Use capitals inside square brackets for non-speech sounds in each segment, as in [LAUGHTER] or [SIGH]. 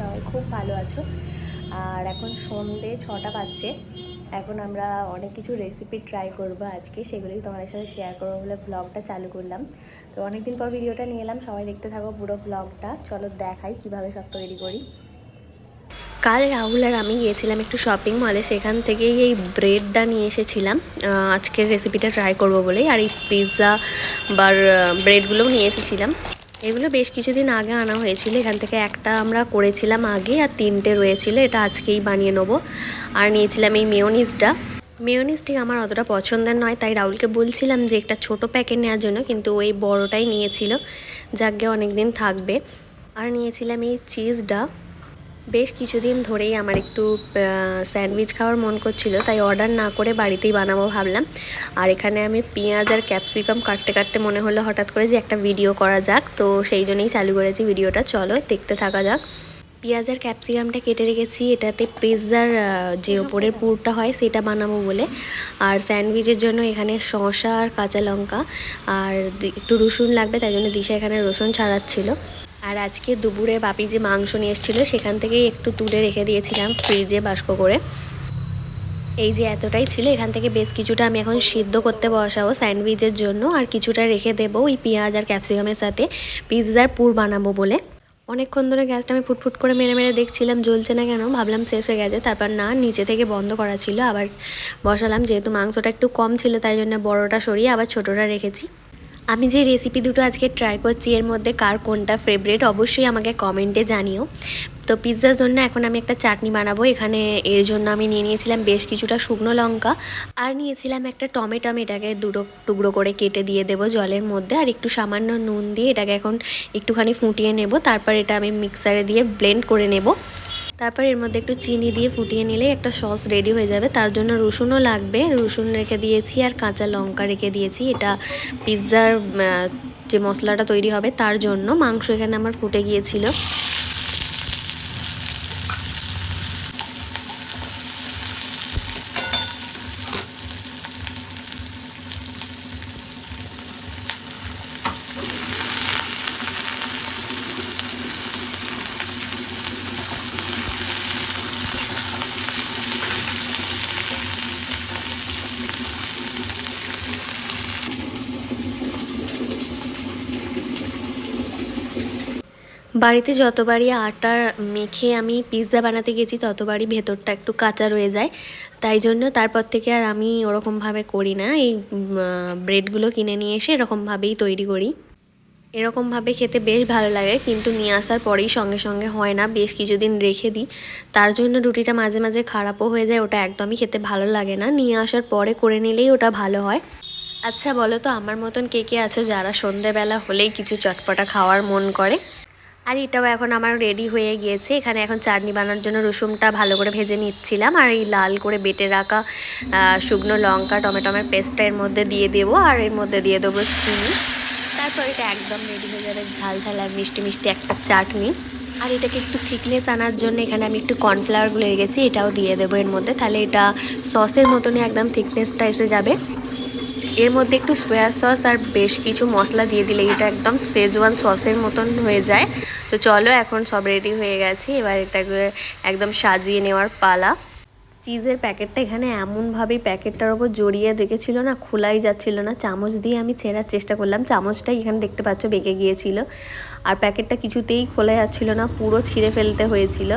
সবাই খুব ভালো আছো। আর এখন সন্ধে ছটা বাজছে। এখন আমরা অনেক কিছু রেসিপি ট্রাই করব আজকে সেগুলি তোমাদের সাথে শেয়ার করব বলে ব্লগটা চালু করলাম। তো অনেকদিন পর ভিডিওটা নিয়ে এলাম, সবাই দেখতে থাকো পুরো ব্লগটা চলো দেখাই কীভাবে সব তৈরি করি। কাল রাহুল আর আমি গিয়েছিলাম একটু শপিং মলে সেখান থেকেই এই ব্রেডটা নিয়ে এসেছিলাম। আজকের রেসিপিটা ট্রাই করব বলেই, আর এই পিৎজা বা ব্রেডগুলোও নিয়ে এসেছিলাম। এগুলো বেশ কিছুদিন আগে আনা হয়েছিল। এখান থেকে একটা আমরা করেছিলাম আগে আর তিনটে রয়েছিল। এটা আজকেই বানিয়ে নেব। আর নিয়েছিলাম এই মেয়নিজটা। মেয়নিজটি আমার অতটা পছন্দের নয়, তাই রাহুলকে বলছিলাম যে একটা ছোট প্যাকেট নেওয়ার জন্য, কিন্তু ওই বড়টাই নিয়েছিল। যাকে অনেক দিন থাকবে। আর নিয়েছিলাম এই চিজটা। বেশ কিছুদিন ধরেই আমার একটু স্যান্ডউইচ খাওয়ার মন করছিল, তাই অর্ডার না করে বাড়িতেই বানাবো ভাবলাম। আর এখানে আমি পেঁয়াজ আর ক্যাপসিকাম কাটতে কাটতে মনে হলো হঠাৎ করে যে একটা ভিডিও করা যাক, তো সেই জন্যই চালু করেছি ভিডিওটা। চলো দেখতে থাকা যাক। পেঁয়াজ আর ক্যাপসিকামটা কেটে রেখেছি, এটাতে পিৎজার যে ওপরের পুরটা হয় সেটা বানাবো বলে। আর স্যান্ডউইচের জন্য এখানে শসা আর কাঁচা লঙ্কা, আর একটু রসুন লাগবে, তাই জন্য দিশা এখানে রসুন ছাড়াচ্ছিল। আর আজকে দুপুরে বাপি যে মাংস নিয়ে এসেছিল, সেখান থেকেই একটু তুলে রেখে দিয়েছিলাম ফ্রিজে বাস্ক করে। এই যে এতটাই ছিল, এখান থেকে বেশ কিছুটা আমি এখন সিদ্ধ করতে বসাবো স্যান্ডউইচের জন্য, আর কিছুটা রেখে দেবো ওই পেঁয়াজ আর ক্যাপসিকামের সাথে। পিৎজার পুর বানাবো বলে। অনেকক্ষণ ধরে গ্যাসটা আমি ফুটফুট করে মেরে মেরে দেখছিলাম, জ্বলছে না কেন, ভাবলাম শেষ হয়ে গেছে। তারপর না, নিচে থেকে বন্ধ করা ছিল, আবার বসালাম, যেহেতু মাংসটা একটু কম ছিল, তাই জন্য বড়টা সরিয়ে আবার ছোটোটা রেখেছি। আমি যে রেসিপি দুটো আজকে ট্রাই করছি, এর মধ্যে কার কোনটা ফেভারিট অবশ্যই আমাকে কমেন্টে জানিও। তো পিৎজার জন্য এখন আমি একটা চাটনি বানাবো, এখানে এর জন্য আমি নিয়ে নিয়েছিলাম বেশ কিছুটা শুকনো লঙ্কা, আর নিয়েছিলাম একটা টমেটো, আমি এটাকে দুটো টুকরো করে কেটে দিয়ে দেবো জলের মধ্যে, আর একটু সামান্য নুন দিয়ে এটাকে এখন একটুখানি ফুটিয়ে নেব, তারপর এটা আমি মিক্সারে দিয়ে ব্লেন্ড করে নেব। তারপর এর মধ্যে একটু চিনি দিয়ে ফুটিয়ে নিলে একটা সস রেডি হয়ে যাবে। তার জন্য রসুনও লাগবে। রসুন রেখে দিয়েছি আর কাঁচা লঙ্কা রেখে দিয়েছি। এটা পিৎজার যে মশলাটা তৈরি হবে তার জন্য। মাংস এখানে আমার ফুটে গিয়েছিল। বাড়িতে যতবারই আটা মেখে আমি পিৎজা বানাতে গেছি, ততবারই ভেতরটা একটু কাঁচা রয়ে যায়। তাই জন্য তারপর থেকে আর আমি ওরকমভাবে করি না। এই ব্রেডগুলো কিনে নিয়ে এসে এরকমভাবেই তৈরি করি। এরকমভাবে খেতে বেশ ভালো লাগে, কিন্তু নিয়ে আসার পরেই সঙ্গে সঙ্গে হয় না। বেশ কিছুদিন রেখে দিই। তার জন্য রুটিটা মাঝে মাঝে খারাপও হয়ে যায়, ওটা একদমই খেতে ভালো লাগে না। নিয়ে আসার পরে করে নিলেই ওটা ভালো হয়। আচ্ছা বলো তো, আমার মতন কে কে আছে যারা সন্ধেবেলা হলেই কিছু চটপটা খাওয়ার মন করে? আর এটাও এখন আমার রেডি হয়ে গিয়েছে। এখানে এখন চাটনি বানানোর জন্য রসুনটা ভালো করে ভেজে নিচ্ছিলাম। আর এই লাল করে বেটে রাখা শুকনো লঙ্কা টমেটোমের পেস্টটা এর মধ্যে দিয়ে দেবো। আর এর মধ্যে দিয়ে দেবো চিনি। তারপর এটা একদম রেডি হয়ে যাবে ঝাল ঝাল আর মিষ্টি মিষ্টি একটা চাটনি। আর এটাকে একটু থিকনেস আনার জন্য এখানে আমি একটু কর্নফ্লাওয়ার গুলে রেখেছি, এটাও দিয়ে দেবো এর মধ্যে। তাহলে এটা সসের মতনই একদম থিকনেসটা এসে যাবে। এর মধ্যে একটু সোয়া সস আর বেশ কিছু মশলা দিয়ে দিলে এটা একদম শেজওয়ান সসের মতন হয়ে যায়। তো চলো এখন সব রেডি হয়ে গেছে, এবার এটাকে একদম সাজিয়ে নেওয়ার পালা। চিজের প্যাকেটটা এখানে এমনভাবেই প্যাকেটটার ওপর জড়িয়ে রেখেছিল না, খোলাই যাচ্ছিল না। চামচ দিয়ে আমি ছেঁড়ার চেষ্টা করলাম, চামচটাই এখানে দেখতে পাচ্ছ বেঁকে গিয়েছিল। আর প্যাকেটটা কিছুতেই খোলা যাচ্ছিল না, পুরো ছিঁড়ে ফেলতে হয়েছিল।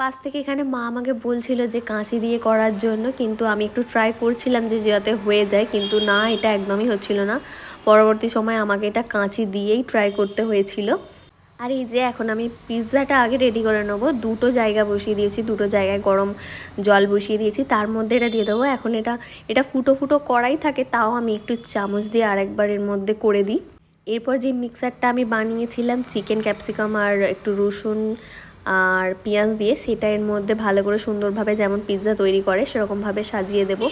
পাশ থেকে এখানে মা আমাকে বলছিল যে কাঁচি দিয়ে করার জন্য, কিন্তু আমি একটু ট্রাই করছিলাম যে যাতে হয়ে যায়, কিন্তু না, এটা একদমই হচ্ছিল না। পরবর্তী সময় আমাকে এটা কাঁচি দিয়েই ট্রাই করতে হয়েছিল। আর এই যে এখন আমি পিৎজাটা আগে রেডি করে নেব, দুটো জায়গা বসিয়ে দিয়েছি, দুটো জায়গায় গরম জল বসিয়ে দিয়েছি, তার মধ্যে এটা দিয়ে দেবো। এখন এটা এটা ফুটো ফুটো করাই থাকে, তাও আমি একটু চামচ দিয়ে আরেকবার এর মধ্যে করে দিই। এরপর যে মিক্সারটা আমি বানিয়েছিলাম চিকেন ক্যাপসিকাম আর একটু রসুন আর পেঁয়াজ দিয়ে সেটা এর মধ্যে ভালো করে সুন্দরভাবে যেমন পিৎজা তৈরি করে, সেরকমভাবে সাজিয়ে দেব।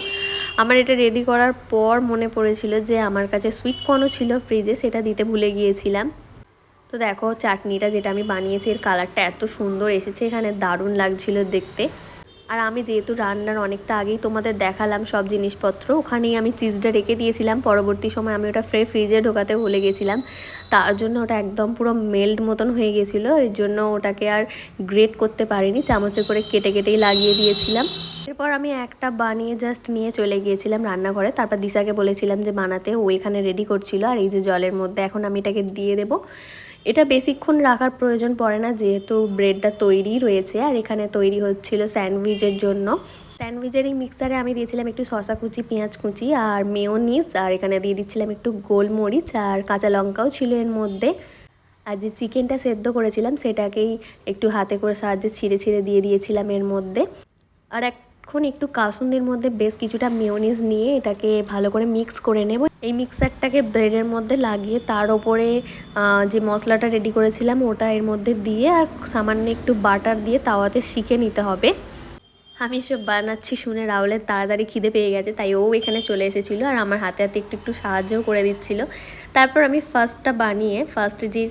আমার এটা রেডি করার পর মনে পড়েছিল যে আমার কাছে সুইট কর্নও ছিল ফ্রিজে সেটা দিতে ভুলে গিয়েছিলাম। তো দেখো, চাটনিটা যেটা আমি বানিয়েছি, এর কালারটা এত সুন্দর এসেছে, এখানে দারুণ লাগছিল দেখতে। আর আমি যেহেতু রান্নার অনেকটা আগেই তোমাদের দেখালাম সব জিনিসপত্র, ওখানেই আমি চিজটা রেখে দিয়েছিলাম। পরবর্তী সময় আমি ওটা ফ্রে ফ্রিজে ঢোকাতে ভুলে গেছিলাম। তার জন্য ওটা একদম পুরো মেল্ট মতন হয়ে গেছিল, এর জন্য ওটাকে আর গ্রেট করতে পারিনি, চামচে করে কেটে কেটেই লাগিয়ে দিয়েছিলাম। এরপর আমি একটা বানিয়ে জাস্ট নিয়ে চলে গিয়েছিলাম রান্নাঘরে। তারপর দিশাকে বলেছিলাম যে বানাতে, ও এখানে রেডি করছিল। আর এই যে জলের মধ্যে এখন আমি এটাকে দিয়ে দেবো। এটা বেশিক্ষণ রাখার প্রয়োজন পড়ে না, যেহেতু ব্রেডটা তৈরি রয়েছে আর এখানে তৈরি হচ্ছিল স্যান্ডউইচের জন্য। স্যান্ডউইচের এই মিক্সারে আমি দিয়েছিলাম একটু শশা কুচি, পেঁয়াজ কুচি আর মেয়োনিজ আর এখানে দিয়ে দিচ্ছিলাম একটু গোলমরিচ আর কাঁচা লঙ্কাও ছিল এর মধ্যে। আর যে চিকেনটা সেদ্ধ করেছিলাম, সেটাকেই একটু হাতে করে সাহায্যে ছিঁড়ে ছিঁড়ে দিয়ে দিয়েছিলাম এর মধ্যে। আর এখন একটু কাসুন্দির মধ্যে বেশ কিছুটা মেয়োনিজ নিয়ে এটাকে ভালো করে মিক্স করে নেব। এই মিক্সারটাকে ব্রেডের মধ্যে লাগিয়ে তার ওপরে যে মশলাটা রেডি করেছিলাম ওটা এর মধ্যে দিয়ে আর সামান্য একটু বাটার দিয়ে তাওয়াতে শিখে নিতে হবে। আমি সব বানাচ্ছি শুনে রাহুলের তাড়াতাড়ি খিদে পেয়ে গেছে, তাই ও এখানে চলে এসেছিল আর আমার হাতে হাতে একটু একটু সাহায্যও করে দিচ্ছিল। তারপর আমি ফার্স্টটা বানিয়ে ফার্স্ট যে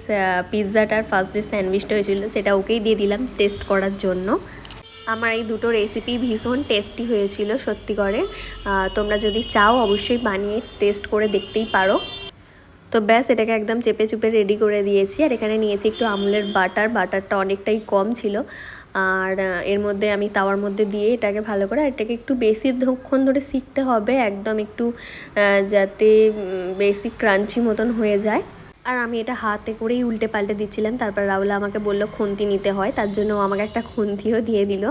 পিৎজাটার ফার্স্ট যে স্যান্ডউইচটা হয়েছিলো সেটা ওকেই দিয়ে দিলাম টেস্ট করার জন্য। আমার এই দুটো রেসিপি ভীষণ টেস্টি হয়েছিল, সত্যি করে। তোমরা যদি চাও, অবশ্যই বানিয়ে টেস্ট করে দেখতেই পারো। তো ব্যাস, এটাকে একদম চেপে চুপে রেডি করে দিয়েছি। আর এখানে নিয়েছি একটু আমুলের বাটার। বাটারটা অনেকটাই কম ছিল। আর এর মধ্যে আমি তাওয়ার মধ্যে দিয়ে এটাকে ভালো করে এটাকে একটু বেশি ধক্ষণ ধরে শিখতে হবে। একদম একটু যাতে বেশি ক্রাঞ্চি মতন হয়ে যায়। আর আমি এটা হাতে করেই উল্টে পাল্টে দিচ্ছিলাম। তারপর রাহুল আমাকে বলল, খুন্তি নিতে হয়। তার জন্য আমাকে একটা খুন্তিও দিয়ে দিল।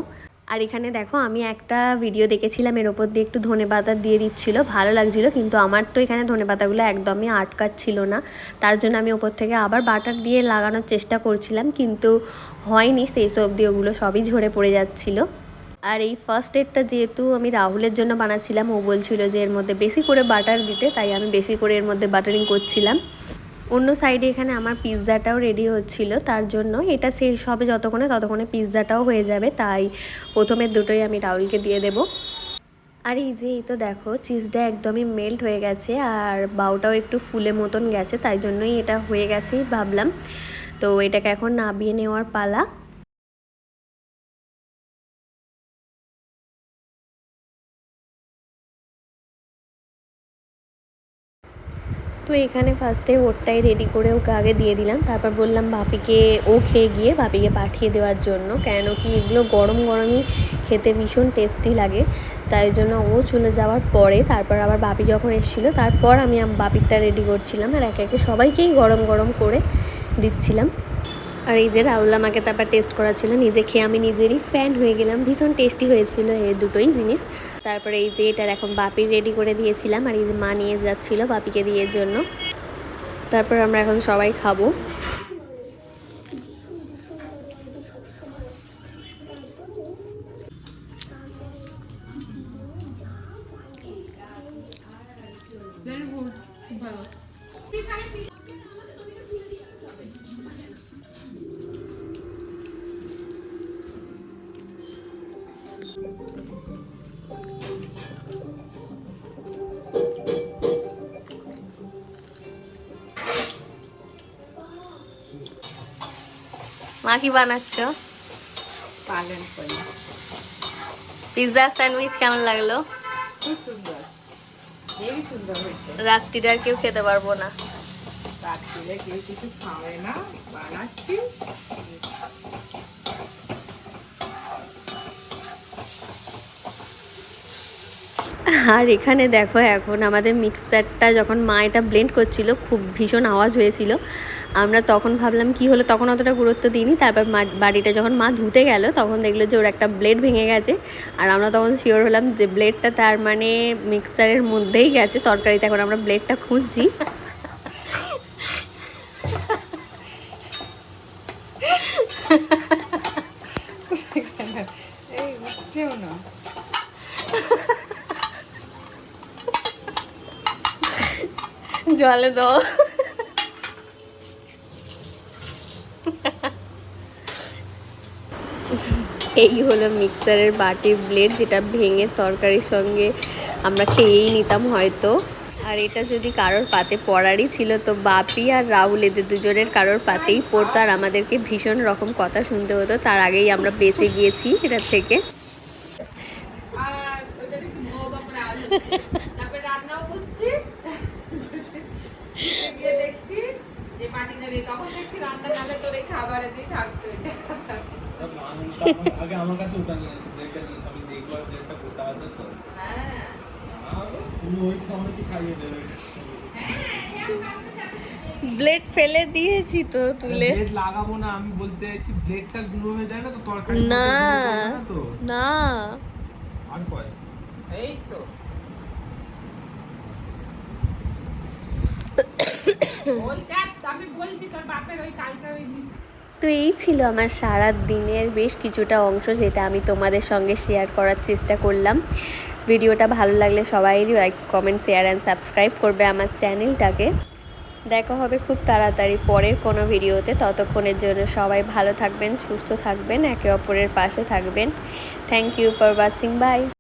আর এখানে দেখো, আমি একটা ভিডিও দেখেছিলাম, এর ওপর দিয়ে একটু ধনে পাতা দিয়ে দিচ্ছিল। ভালো লাগছিল, কিন্তু আমার তো এখানে ধনে পাতাগুলো একদমই আটকাচ্ছিল না। তার জন্য আমি ওপর থেকে আবার বাটার দিয়ে লাগানোর চেষ্টা করছিলাম, কিন্তু হয়নি। সেই সব দিয়ে ওগুলো সবই ঝরে পড়ে যাচ্ছিল। আর এই ফার্স্ট এডটা যেহেতু আমি রাহুলের জন্য বানাচ্ছিলাম, ও বলছিল যে এর মধ্যে বেশি করে বাটার দিতে, তাই আমি বেশি করে এর মধ্যে বাটারিং করছিলাম। অন্য সাইডে এখানে আমার পিৎজাটাও রেডি হচ্ছিল, তার জন্য এটা শেষ হবে যতক্ষণে ততক্ষণে পিৎজাটাও হয়ে যাবে, তাই প্রথমে দুটোই আমি রাউলকে দিয়ে দেব। আর এই যে, এই তো দেখো চিজটা একদমই মেল্ট হয়ে গেছে, আর বাউটাও একটু ফুলে মতন গেছে, তাই জন্যই এটা হয়ে গেছেই ভাবলাম। তো এটাকে এখন নাবিয়ে নেওয়ার পালা। তো এখানে ফার্স্টে ওরটাই রেডি করে ওকে আগে দিয়ে দিলাম। তারপর বললাম, বাপিকে ও খেয়ে গিয়ে বাপিকে পাঠিয়ে দেওয়ার জন্য। কেন কি এগুলো গরম গরমই খেতে ভীষণ টেস্টি লাগে। তাই জন্য ও চলে যাওয়ার পরে তারপর আবার বাপি যখন এসেছিল, তারপর আমি বাপিরটা রেডি করছিলাম। আর একে একে সবাইকেই গরম গরম করে দিচ্ছিলাম। আর এই যে রাহুল আমাকে তারপর টেস্ট করা ছিল নিজে খেয়ে আমি নিজেরই ফ্যান হয়ে গেলাম। ভীষণ টেস্টি হয়েছিল এই দুটোই জিনিস। তারপরে এই যে এটার এখন বাপি রেডি করে দিয়েছিলাম আর এই যে মা নিয়ে যাচ্ছিল বাপিকে দিয়ে জন্য। তারপর আমরা এখন সবাই খাব ভালো। মা কি বানাচ্ছ? পালন করি পিৎজা স্যান্ডউইচ কেমন লাগল? রাত্রিটা আর কেউ খেতে পারব না। রাত্রিরে কেউ কিছু খাবে না। বানাচ্ছি। আর এখানে দেখো এখন আমাদের মিক্সারটা যখন মা এটা ব্লেন্ড করছিল খুব ভীষণ আওয়াজ হয়েছিল। আমরা তখন ভাবলাম কি হলো তখন অতটা গুরুত্ব দিইনি। তারপর মা বাড়িটা যখন মা ধুতে গেল তখন দেখল যে ওর একটা ব্লেড ভেঙে গেছে। আর আমরা তখন শিওর হলাম যে ব্লেডটা তার মানে মিক্সচারের মধ্যেই গেছে। তরকারিতে এখন আমরা ব্লেডটা খুঁজছি। জলে দাও। এই হলো মিক্সারের বাটির ব্লেড যেটা ভেঙে তরকারির সঙ্গে আমরা খেয়েই নিতাম হয়তো। আর এটা যদি কারোর পাতে পড়ারই ছিল তো বাপি আর রাহুল এদের দুজনের কারোর পাতেই পড়তো। আর আমাদেরকে ভীষণ রকম কথা শুনতে হতো, তার আগেই আমরা বেঁচে গিয়েছি এটার থেকে। [LAUGHS] দেখছি। যে মাটি নেবে তখন দেখছি রান্না নালে তোর এই খাবারে দিয়ে থাকতো। আগে আমার কাছে ওটা নিয়ে এসে ব্লেডটা নিয়ে আমি দেখব ব্লেডটা কোথায় আছে তো। হ্যাঁ। তুমি ওই সামনে কি খাইয়ে দেবে? ব্লেড ফেলে দিয়েছি তো তুলে। ব্লেড লাগাবো না আমি বলতে চাইছি ব্লেডটা গুঁড়ো হয়ে যায় না তো তরকারি না না তো? না। আর কয়? এই তো ওইটা আমি বলছি তোর বাপের ওই কালকে ওই তো এই ছিল আমার সারা দিনের বেশ কিছুটা অংশ যেটা আমি তোমাদের সঙ্গে শেয়ার করার চেষ্টা করলাম। ভিডিওটা ভালো লাগলে সবাই like comment share and subscribe করবে আমার চ্যানেলটাকে দেখা হবে খুব তাড়াতাড়ি পরের কোনো ভিডিওতে। ততক্ষণের জন্য সবাই ভালো থাকবেন, সুস্থ থাকবেন, একে অপরের পাশে থাকবেন। Thank you for watching bye